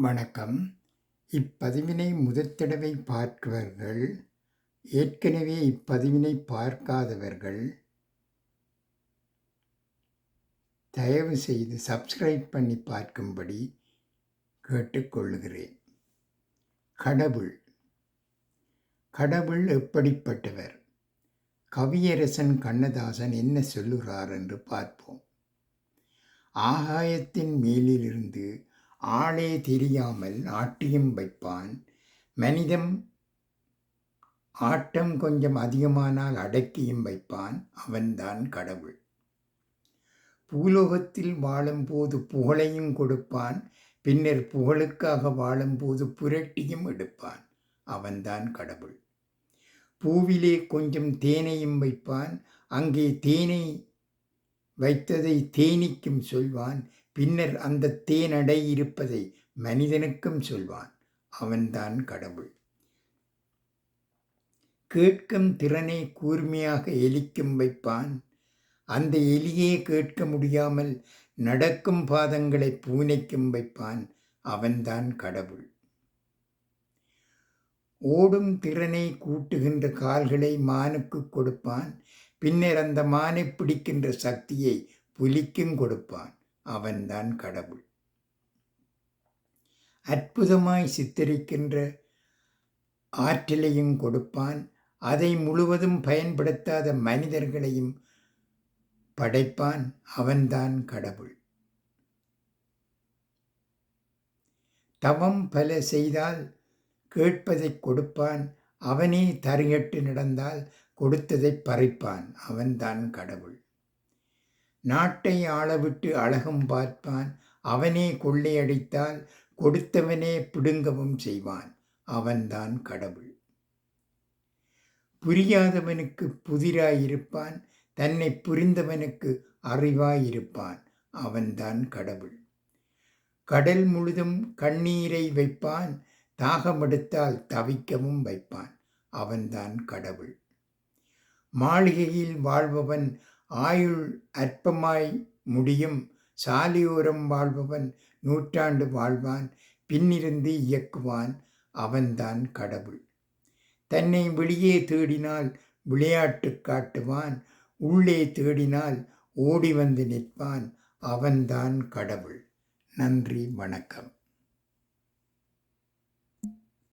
வணக்கம். இப்பதிவினை முதற்தடவை பார்க்கிறவர்கள் ஏற்கனவே இப்பதிவினை பார்க்காதவர்கள் தயவு செய்து சப்ஸ்கிரைப் பண்ணி பார்க்கும்படி கேட்டுக்கொள்கிறேன். கடவுள். கடவுள் எப்படிப்பட்டவர்? கவியரசன் கண்ணதாசன் என்ன சொல்லுகிறார் என்று பார்ப்போம். ஆகாயத்தின் மேலிலிருந்து ஆளே தெரியாமல் ஆட்டியம் வைப்பான். மனிதம் ஆட்டம் கொஞ்சம் அதிகமானால் அடக்கியும் வைப்பான். அவன்தான் கடவுள். பூலோகத்தில் வாழும்போது புகழையும் கொடுப்பான். பின்னர் புகழுக்காக வாழும்போது புரட்டியும் எடுப்பான். அவன்தான் கடவுள். பூவிலே கொஞ்சம் தேனையும் வைப்பான். அங்கே தேனை வைத்ததை தேனிக்கும் சொல்வான். பின்னர் அந்த தேனடை இருப்பதை மனிதனுக்கும் சொல்வான். அவன்தான் கடவுள். கேட்கும் திறனை கூர்மையாக எலிக்கும் வைப்பான். அந்த எலியே கேட்க முடியாமல் நடக்கும் பாதங்களை பூனைக்கும் வைப்பான். அவன்தான் கடவுள். ஓடும் திறனை கூட்டுகின்ற கால்களை மானுக்கு கொடுப்பான். பின்னர் அந்த மானை பிடிக்கின்ற சக்தியை புலிக்கும் கொடுப்பான். அவன்தான் கடவுள். அற்புதமாய் சித்தரிக்கின்ற ஆற்றலையும் கொடுப்பான். அதை முழுவதும் பயன்படுத்தாத மனிதர்களையும் படைப்பான். அவன்தான் கடவுள். தவம் பல செய்தால் கேட்பதை கொடுப்பான். அவனே தருகட்டு நடந்தால் கொடுத்ததை பறிப்பான். அவன்தான் கடவுள். நாட்டை ஆளவிட்டு அழகும் பார்ப்பான். அவனே கொள்ளையடித்தால் கொடுத்தவனே பிடுங்கவும் செய்வான். அவன்தான் கடவுள். புரியாதவனுக்கு புதிராயிருப்பான். தன்னை புரிந்தவனுக்கு அறிவாயிருப்பான். அவன்தான் கடவுள். கடல் முழுதும் கண்ணீரை வைப்பான். தாகமெடுத்தால் தவிக்கவும் வைப்பான். அவன்தான் கடவுள். மாளிகையில் வாழ்பவன் ஆயுள் அற்பமாய் முடியும். சாலியோரம் வாழ்பவன் நூற்றாண்டு வாழ்வான். பின்னிருந்து இயக்குவான் அவன்தான் கடவுள். தன்னை வெளியே தேடினால் விளையாட்டு காட்டுவான். உள்ளே தேடினால் ஓடி வந்து நிற்பான். அவன்தான் கடவுள். நன்றி வணக்கம்.